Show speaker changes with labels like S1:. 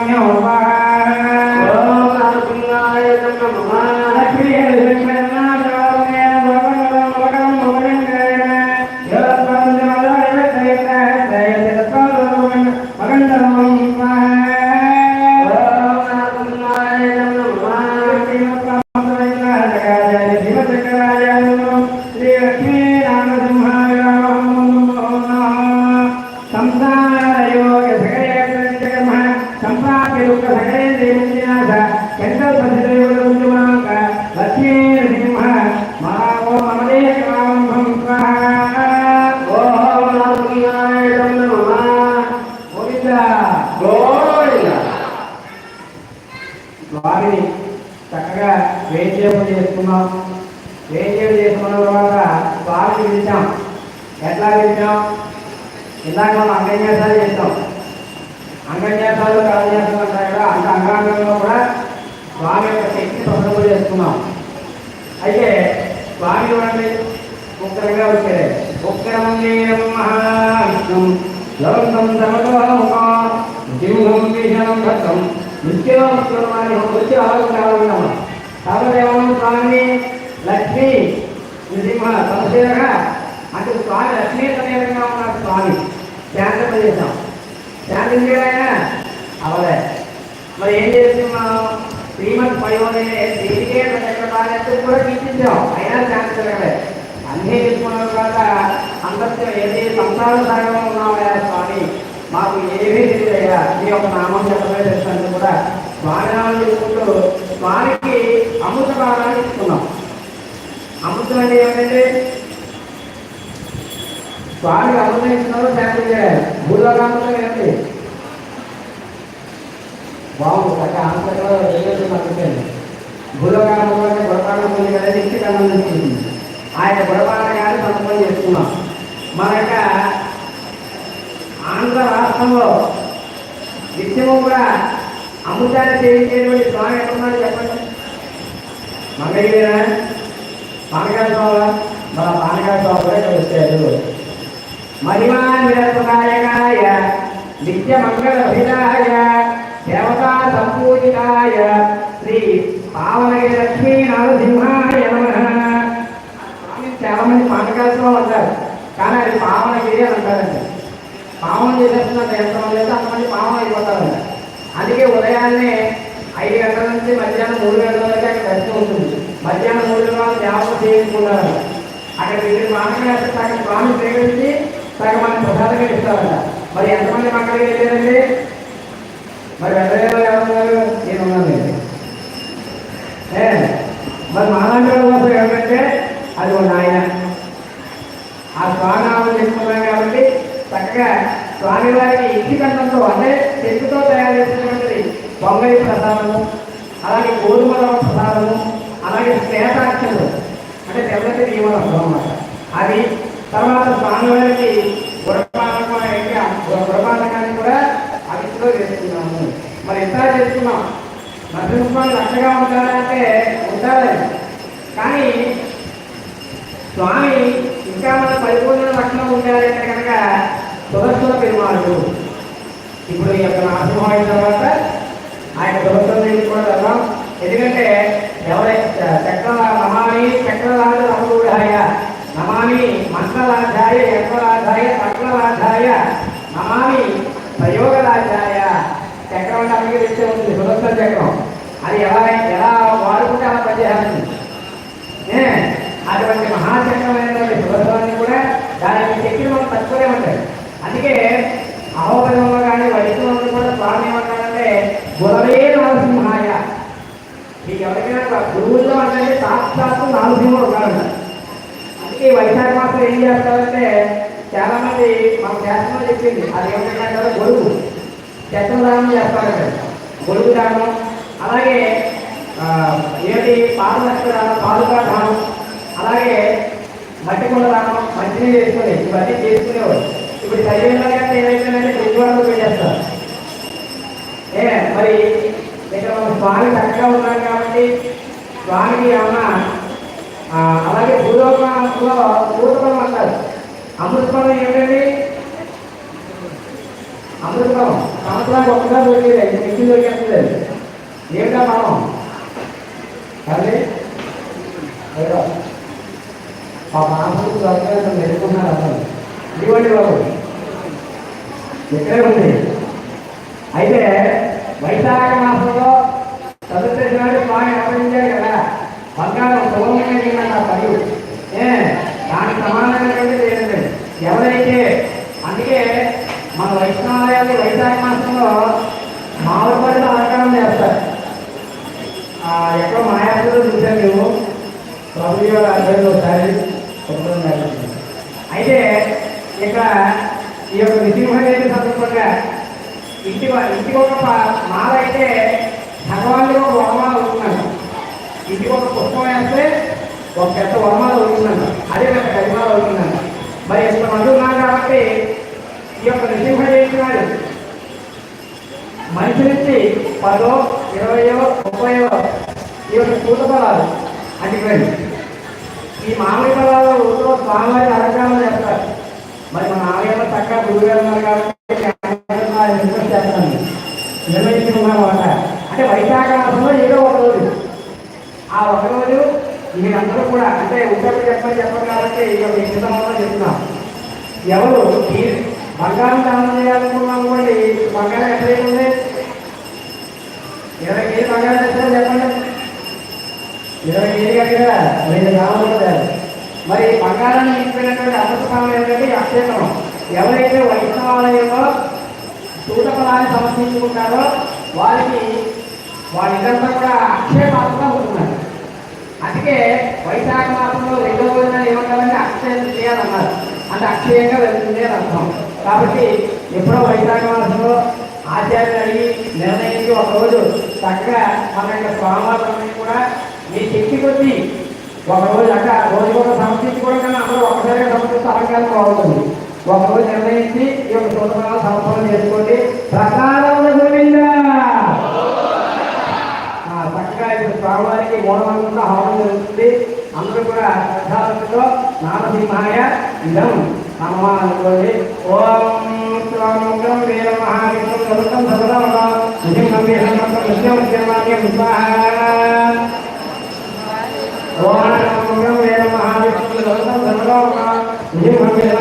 S1: Señor, చక్కగా వేచేపు చేసుకున్నాం. వేచేపు చేసుకున్న తర్వాత స్వామికి పిలిచాం. ఎట్లా పిలిచాం? ఇందాక మనం అంగన్యాసాలు చేస్తాం. అంగన్యాసాలు కళన్యాసాలు అంటారు కదా అంత అంగాంగంలో కూడా స్వామి యొక్క శక్తి ప్రసంగం చేసుకున్నాం. అయితే స్వామి చూడండి ఉత్తరంగా వచ్చారు ఉత్తరమంగేయం మహావిష్ణు లవంతం సర్వతోముఖం సింహం విషణం భక్తం నిత్యోత్తరమాని వచ్చి ఆలోచన సర్వదేవం స్వామి లక్ష్మి నృసింహ సంశయగా అంటే స్వామి లక్ష్మీ సమేతంగా ఉన్నాడు స్వామి. శాంతింపజేశాం శాంతించాయన అవలే. మరి ఏం చేస్తున్నాం శ్రీమద్ పయోనే దీనికే ప్రత్యేకత కూడా కీర్తించాం అయినా శాంతి జరగలే అన్నీ తీసుకున్న తర్వాత అందరితో ఏది? సంసార సాగరం ఉన్నామయ్యా స్వామి? మాకు ఏమీ తెలియదయ్యా మీ యొక్క నామం చెప్పమే తెలుసు కూడా స్వామి నామం చెప్పుకుంటూ స్వామికి అమృత భాగాన్ని ఇస్తున్నాం. అమృతం అంటే ఏమిటంటే స్వామి అమృతం ఇస్తున్నారు శాంతి చేయాలి భూలోకాంతం ఏంటి బాగుంది చక్క ఆంధ్రలో ఏదైతే పట్టుకోండి భూలోకాంతంలో గొడపాటం ఉంది కదా నిత్య కన్నం తీసుకుంది ఆ యొక్క సంతకం చేసుకున్నాం. మన రాష్ట్రంలో నిత్యము కూడా అమృతాన్ని సేవించేటువంటి స్వామి ఎక్కడున్నాడు చెప్పండి? మంగళగిరినా పానకాల స్వామి మన పానకాల స్వామి కూడా ఇక్కడ వచ్చారు మహిమా నిరస్వకాయ నిత్య మంగళ అభిలాయ దేవతా సంపూజితాయ శ్రీ పావనగిరి లక్ష్మీ నరసింహాయ నమ. స్వామి చాలా మంది పానకాలతో అంటారు. కానీ అది పావనగిరి అని అంటారండి. పావం చేసేస్తున్నంత ఎంతమంది అయితే అంతమంది పావం అయిపోతారు. అందుకే ఉదయాన్నే ఐదు గంటల నుంచి మధ్యాహ్నం మూడు గంటల వరకు అక్కడ దర్శనం ఉంటుంది. మధ్యాహ్నం మూడు గంటల వరకు చేయించుకుంటారు అక్కడ వీళ్ళు పానకాలు సగం స్వామి ప్రేమించి సగం మనం ప్రసాదంగా ఇస్తారట. మరి ఎంతమంది మక్కడికి వెళ్ళారండి? మరి వెళ్ళలేదు ఎవరున్నారు నేను ఉన్నాను ఏ? మరి మాలాంటి కోసం ఏమంటే అది ఒక నాయన ఆ స్వామినామం చెప్పుకున్నాం కాబట్టి చక్కగా స్వామివారికి ఇంటి కంఠంతో అంటే చెట్టుతో తయారు చేసినటువంటి బొంగళి ప్రసాదము అలాగే గోధుమ ప్రసాదము అలాగే శ్వేతాక్షలు అంటే తెల్లటి దీవన అన్నమాట అది తర్వాత స్వామివారికి గురపాలకం ఏంటి కూడా అవిటిలో చేసుకున్నాము మరి ఎంత చేసుకున్నాం నరసింహస్వామి లక్షగా ఉండాలంటే ఉండాలి కానీ స్వామి ఇంకా మన పరిపూర్ణ లక్షణం ఉండాలంటే కనుక సుదర్శన పెరుమాడు ఇప్పుడు ఈ యొక్క నాశనం అయిన తర్వాత ఆయన సుదర్శన దగ్గర కూడా వెళ్దాం ఎందుకంటే ఎవరైతే చక్ర నమామి చక్రరాజ రమూఢాయ నమామి మంత్రరాజాయ యత్నరాజాయ సకలరాజాయ నమామి ప్రయోగరాజాయ చక్రం అంటే అందరికీ తెచ్చే ఉంటుంది సుదర్శన చక్రం అది ఎలా ఎలా వాడుకుంటే అలా పనిచేయాలి ఏ, అటువంటి మహాచక్రమైనటువంటి సుభద్రాన్ని కూడా దానికి శక్తిని మనం తక్కువనే ఉంటాయి అందుకే అహోబలంలో కానీ వైష్ణవంలో కూడా స్వామి ఏమంటారంటే గురవే నరసింహాయ మీకు గురువుల్లో అంటే సాక్షాత్తు నరసింహుడు అందుకే వైశాఖ మాసం ఏం చేస్తారంటే చాలా మంది మన శాస్త్రంలో చెప్పింది అది ఏమంటారు గొడుగు. చెత్తదానం చేస్తారంటే. గొడుగు దానం అలాగే ఆ, ఏంటి దానం పాదుకా దానం అలాగే మట్టి కొండ దానం మంచిని చేసుకుని ఇవన్నీ చేసుకునేవారు. ఇప్పుడు చదివిన కంటే ఏదైతే గురువారం పెట్టేస్తారు. ఏ మరి ఇక్కడ మన స్వామి చక్కగా ఉన్నాడు కాబట్టి స్వామికి ఏమన్నా అలాగే భూలోకంలో భూతలం అంటారు. అమృతఫలం ఏంటండి అమృతఫలం. సంవత్సరానికి ఒక్కసారి దొరికేది మిక్కి దొరికేస్తుంది ఏమిటా మనం కానీ మా ఆ మాంసం దొరకలేదు మెరుకున్నారు అసలు. ఇవ్వండి బాబు. ఎక్కడే ఉంది. అయితే వైశాఖ మాసంలో చదువుతున్న నాడు స్వామి అప్పగించాడు కదా బంగారం సులభమైన నా పని ఏ దానికి సమానమైనటువంటి లేదండి ఎవరైతే అందుకే మన వైష్ణవాలయాలు వైశాఖ మాసంలో మామిడిపల్లి అలంకారం చేస్తారు ఆ, ఎక్కడో మాయాపులో చూసాను మేము బాబు గారు ఆధ్వర్యంలో ఒకసారి చెప్పడం అయితే ఇక్కడ ఈ యొక్క నృసింహదేవి సందర్భంగా ఇంటి ఇంటికి ఒక మాల అయితే భగవానుడు ఒక వరమాల అవుతుందంట ఇంటికి ఒక పుష్పం వేస్తే ఒక పెద్ద వరమాల అవుతుందంట అదే పెద్ద గరిమాల అవుతుందంట మరి ఇంతమంది ఉన్నారు కాబట్టి ఈ యొక్క నృసింహదేవి నాడు మనిషి నుంచి పదో ఇరవయో ముప్పయో ఈ యొక్క పూత ఫలాలు అందుకని ఈ మామిడి ఫలాలు ఊరిలో స్వామివారి అలంకారం చేస్తారు. మరి మన ఆలయంలో చక్కగా గురుగారు ఉన్నారు కాబట్టి ఆయన చేస్తాను. నిర్వహించుకున్నాం అన్నమాట అంటే వైశాఖ మాసంలో ఏదో ఒక రోజు. ఆ ఒక రోజు మీరందరూ కూడా అంటే ఉద్యోగం చెప్పని చెప్పరు కాబట్టి ఈ యొక్క చెప్తున్నాం. ఎవరు? బంగారం దానం చేయాలనుకున్నాం అనుకోండి బంగారం ఎక్కడ ఉంది? ఇరవై కేజీ బంగారం తెచ్చారో చెప్పండి. ఇరవై కేజీ కదా రెండు గ్రాములు ఉంటారు మరి బంగారాన్ని నింపినటువంటి అమృతపాలన ఏంటంటే అక్షేత్రం. ఎవరైతే వైష్ణవాలయంలో సూతఫలాన్ని సమర్పించుకుంటారో వారికి వాళ్ళిద్దరంతా కూడా అక్షయపాత్రగా ఉంటున్నారు. అందుకే వైశాఖ మాసంలో రెండో రోజున ఏమంటారంటే అక్షయం చేయాలన్నారు అంటే అక్షయంగా వెళ్తుంది అని అర్థం. కాబట్టి ఎప్పుడో వైశాఖ మాసంలో ఆచార్యులు అడిగి నిర్ణయించి ఒక రోజు చక్కగా మన యొక్క స్వామివారి కూడా మీ శక్తి కొద్దీ ఒక రోజు అంటే రోజు కూడా సమర్పించుకోవడం కన్నా అందరూ ఒకసారిగా సమర్పిస్తే అలంకారం బాగుంటుంది ఒక రోజు నిర్ణయించి ఈ యొక్క సూత్రాలు సమర్పణ చేసుకోండి. ప్రసాదం చక్కగా ఇప్పుడు స్వామివారికి మూలమంతా హోమం జరుగుతుంది. అందరూ కూడా శ్రద్ధాలతో నామసింహాయ ఇదం నమ అనుకోండి ఓం స్వామిగం వీర మహావిష్ణు సర్వం సర్వదా నిజం వీరం నిత్యం స్వాహ ఓం నమః